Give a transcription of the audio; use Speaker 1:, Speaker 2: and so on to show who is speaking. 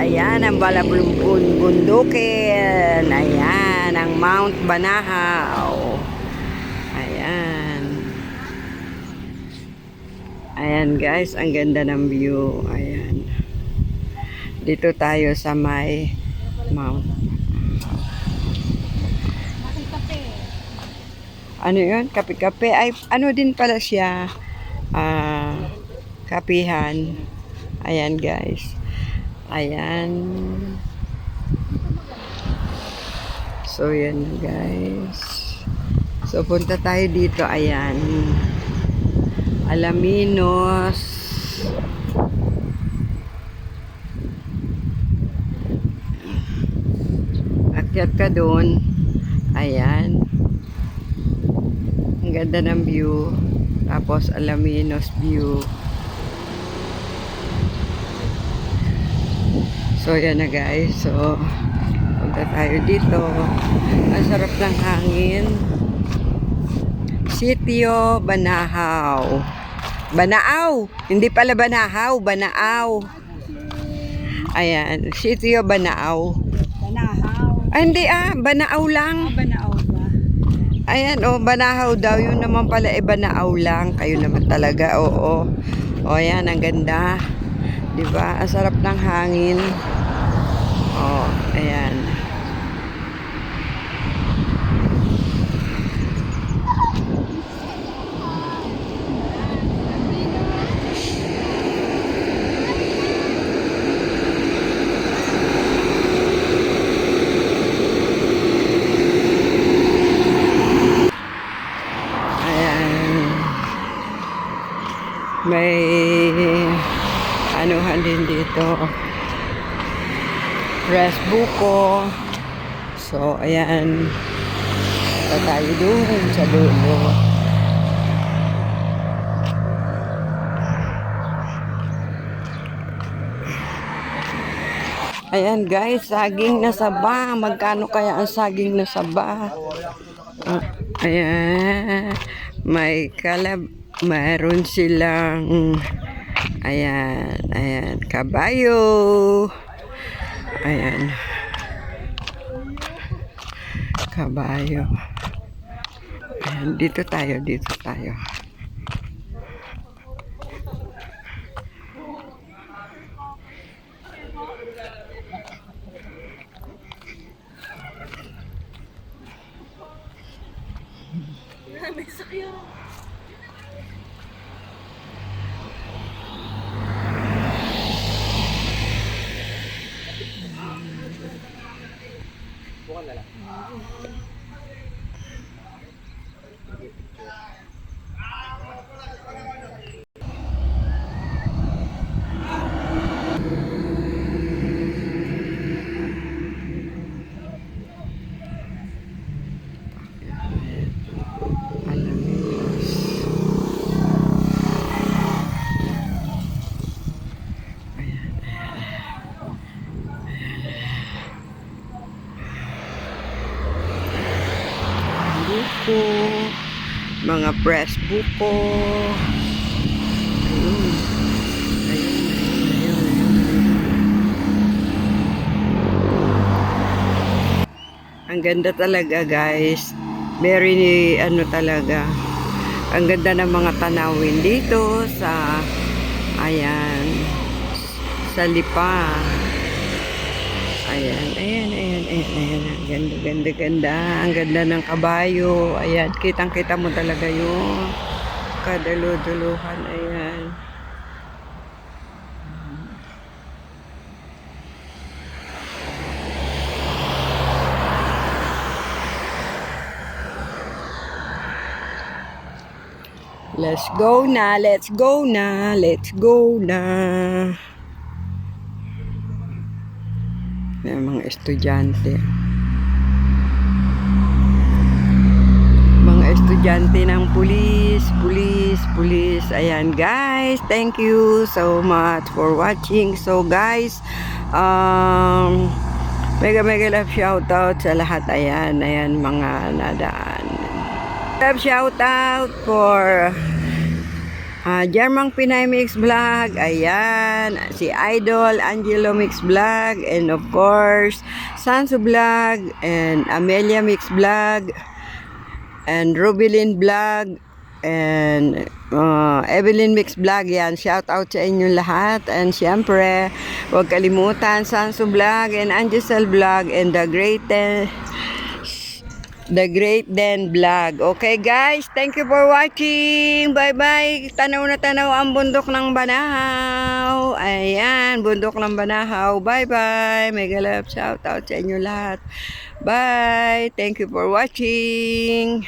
Speaker 1: ayan ang Balabulbun Bundukin. Ayan ang Mount Banahaw. Ayan. Ayan guys, ang ganda ng view. Ayan. Dito tayo sa may Mount. Ano yun? Kape-kape. Ay, ano din pala siya? Ah, kapihan. Ayan guys. Ayan. So, yan na guys. So, punta tayo dito. Ayan. Alaminos. Akyat ka doon. Ayan. Ang ganda ng view. Tapos Alaminos view. So, yan na guys. So, punta tayo dito. Ang sarap ng hangin. Sitio Banahaw. Banaaw! Hindi pala Banahaw, Banaaw. Ayan, Sitio Banaaw.
Speaker 2: Banahaw.
Speaker 1: Ay, hindi ah, Banaaw lang.
Speaker 2: Banaaw ba?
Speaker 1: Ayan, oh, Banahaw daw. Yun naman pala, eh, Banaaw lang. Kayo naman talaga, oo. O, ayan, ang ganda. Di ba? Ang sarap ng hangin. Oh, ayan. May anuhan din dito. Press buko. So, ayan. Punta tayo doon sa dulo. Ayan guys, saging na saba. Magkano kaya ang saging na saba? Ah, ayan. May kalab. Mayroon silang ayan, ayan, kabayo. Ayan. Kabayo. Ayan, dito tayo, dito tayo. Alaminos. Ayan, Buko. Mga press ayun, ayun. Ang ganda talaga guys. Very ano talaga. Ang ganda ng mga tanawin dito sa ayan sa lipa. Ayan, ayan, ayan, ayan, ayan. Ganda, ganda, ganda. Ang ganda ng kabayo. Ayan, kitang-kita mo talaga yung kadalo-duluhan. Ayan. Let's go na, let's go na, let's go na. May mga estudyante. Mga estudyante ng pulis, pulis, pulis. Ayan guys, thank you so much for watching. So guys, um, mega mega love shout out sa lahat. Ayan, ayan mga nadaan. Love shout out for Ah, Germang Pinay Mix Vlog, ayan, si Idol, Angelo Mix Vlog, and of course, Sansu Vlog, and Amelia Mix Vlog, and Rubilin Vlog, and uh, Evelyn Mix Vlog, yan, shout out sa inyo lahat, and syempre, huwag kalimutan, Sansu Vlog, and Angisel Vlog, and the greatest, The Great Den Vlog. Okay guys, thank you for watching. Bye-bye. Tanaw na tanaw ang bundok ng Banahaw. Ayan, bundok ng Banahaw. Bye-bye. Mega love shout out sa inyo lahat. Bye. Thank you for watching.